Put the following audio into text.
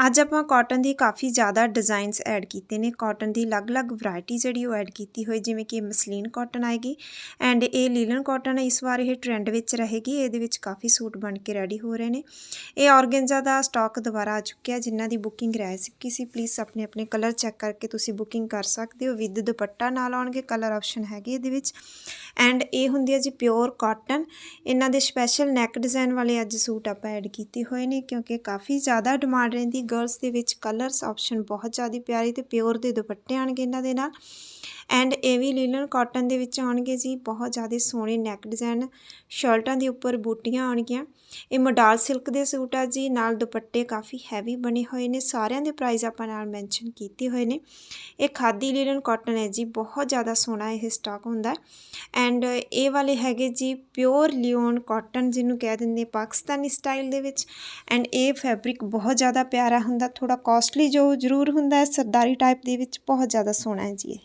ਅੱਜ ਆਪਾਂ ਕਾਟਨ ਦੀ ਕਾਫੀ ਜ਼ਿਆਦਾ ਡਿਜ਼ਾਈਨਸ ਐਡ ਕੀਤੇ ਨੇ। ਕਾਟਨ ਦੀ ਅਲੱਗ-ਅਲੱਗ ਵੈਰਾਈਟੀ ਜਿਹੜੀ ਉਹ ਐਡ ਕੀਤੀ ਹੋਈ, ਜਿਵੇਂ ਕਿ ਮਸਲੀਨ ਕਾਟਨ ਆਏਗੀ ਐਂਡ ਇਹ ਲੀਲਨ ਕਾਟਨ ਇਸ ਵਾਰ ਇਹ ਟ੍ਰੈਂਡ ਵਿੱਚ ਰਹੇਗੀ, ਇਹਦੇ ਵਿੱਚ ਕਾਫੀ ਸੂਟ ਬਣ ਕੇ ਰੈਡੀ ਹੋ ਰਹੇ ਨੇ। ਇਹ ਔਰਗੈਂਜ਼ਾ ਦਾ ਸਟਾਕ ਦੁਬਾਰਾ ਆ ਚੁੱਕਿਆ ਜਿਨ੍ਹਾਂ ਦੀ ਬੁਕਿੰਗ ਰਹਿ ਚੁੱਕੀ ਸੀ। ਪਲੀਜ਼ ਆਪਣੇ ਆਪਣੇ ਕਲਰ ਚੈੱਕ ਕਰਕੇ ਤੁਸੀਂ ਬੁਕਿੰਗ ਕਰ ਸਕਦੇ ਹੋ। ਵਿਦ ਦੁਪੱਟਾ ਨਾਲ ਆਉਣਗੇ ਕਲਰ ਆਪਸ਼ਨ ਹੈਗੇ ਇਹਦੇ ਵਿੱਚ। ਐਂਡ ਇਹ ਹੁੰਦੀ ਹੈ ਜੀ ਪਿਓਰ ਕਾਟਨ ਇਹਨਾਂ ਦੇ ਸਪੈਸ਼ਲ ਨੈਕ ਡਿਜ਼ਾਈਨ ਵਾਲੇ ਅੱਜ ਸੂਟ ਆਪਾਂ ਐਡ ਕੀਤੇ ਹੋਏ ਨੇ, ਕਿਉਂਕਿ ਕਾਫੀ ਜ਼ਿਆਦਾ ਡਿਮਾਂਡ ਰਹਿੰਦੀ ਗਰਲਸ ਦੇ ਵਿੱਚ ਕਲਰਸ ਆਪਸ਼ਨ ਬਹੁਤ ਜ਼ਿਆਦਾ ਪਿਆਰੀ ਤੇ ਪਿਓਰ ਦੇ ਦੁਪੱਟੇ ਆਣਗੇ ਇਹਨਾਂ ਦੇ ਨਾਲ। ਐਂਡ ਇਹ ਵੀ ਲੀਲਨ ਕਾਟਨ ਦੇ ਵਿੱਚ ਆਉਣਗੇ ਜੀ, ਬਹੁਤ ਜ਼ਿਆਦਾ ਸੋਹਣੇ ਨੈਕ ਡਿਜ਼ਾਈਨ ਸ਼ਰਟਾਂ ਦੇ ਉੱਪਰ ਬੂਟੀਆਂ ਆਉਣਗੀਆਂ। ਇਹ ਮੋਡਾਲ ਸਿਲਕ ਦੇ ਸੂਟ ਆ ਜੀ, ਨਾਲ ਦੁਪੱਟੇ ਕਾਫੀ ਹੈਵੀ ਬਣੇ ਹੋਏ ਨੇ, ਸਾਰਿਆਂ ਦੇ ਪ੍ਰਾਈਸ ਆਪਾਂ ਨਾਲ ਮੈਂਸ਼ਨ ਕੀਤੇ ਹੋਏ ਨੇ। ਇਹ ਖਾਦੀ ਲੀਲਨ ਕਾਟਨ ਹੈ ਜੀ, ਬਹੁਤ ਜ਼ਿਆਦਾ ਸੋਹਣਾ ਇਹ ਸਟਾਕ ਹੁੰਦਾ। ਐਂਡ ਇਹ ਵਾਲੇ ਹੈਗੇ ਜੀ ਪਿਓਰ ਲਿਓਨ ਕਾਟਨ ਜਿਹਨੂੰ ਕਹਿ ਦਿੰਦੇ ਪਾਕਿਸਤਾਨੀ ਸਟਾਈਲ ਦੇ ਵਿੱਚ। ਐਂਡ ਇਹ ਫੈਬਰਿਕ ਬਹੁਤ ਜ਼ਿਆਦਾ ਪਿਆਰਾ ਹੁੰਦਾ ਥੋੜਾ ਕਾਸਟਲੀ ਜੋ ਜ਼ਰੂਰ ਹੁੰਦਾ ਹੈ, ਸਰਦਾਰੀ ਟਾਈਪ ਦੇ ਵਿੱਚ ਬਹੁਤ ਜ਼ਿਆਦਾ ਸੋਹਣਾ ਹੈ ਜੀ ਇਹ।